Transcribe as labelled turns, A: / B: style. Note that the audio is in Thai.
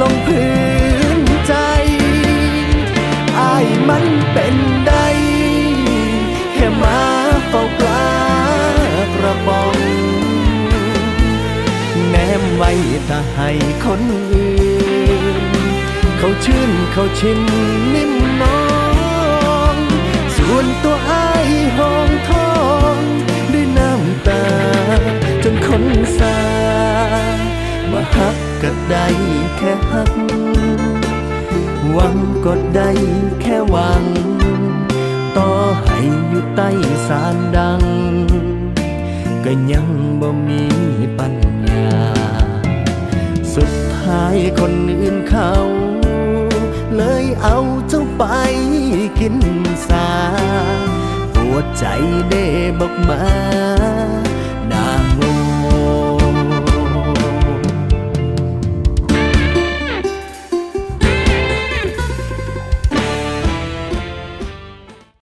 A: ลงพื้นใจ อายมันเป็นใดแค่มาเฝ้ากลากระปอง แนมไว้ตาให้คนอื่น เขาชื่นเขาชินนิ่มน้อง ส่วนตัวอายห้องทอง ด้วยน้ำตา จนคนสา แค่ฮัก หวังก็ได้แค่หวัง ต่อให้อยู่ใต้สารดัง ก็ยังบ่มีปัญญา สุดท้ายคนอื่นเขา เลยเอาเจ้าไปกินสาปวดใจเด้บอกมา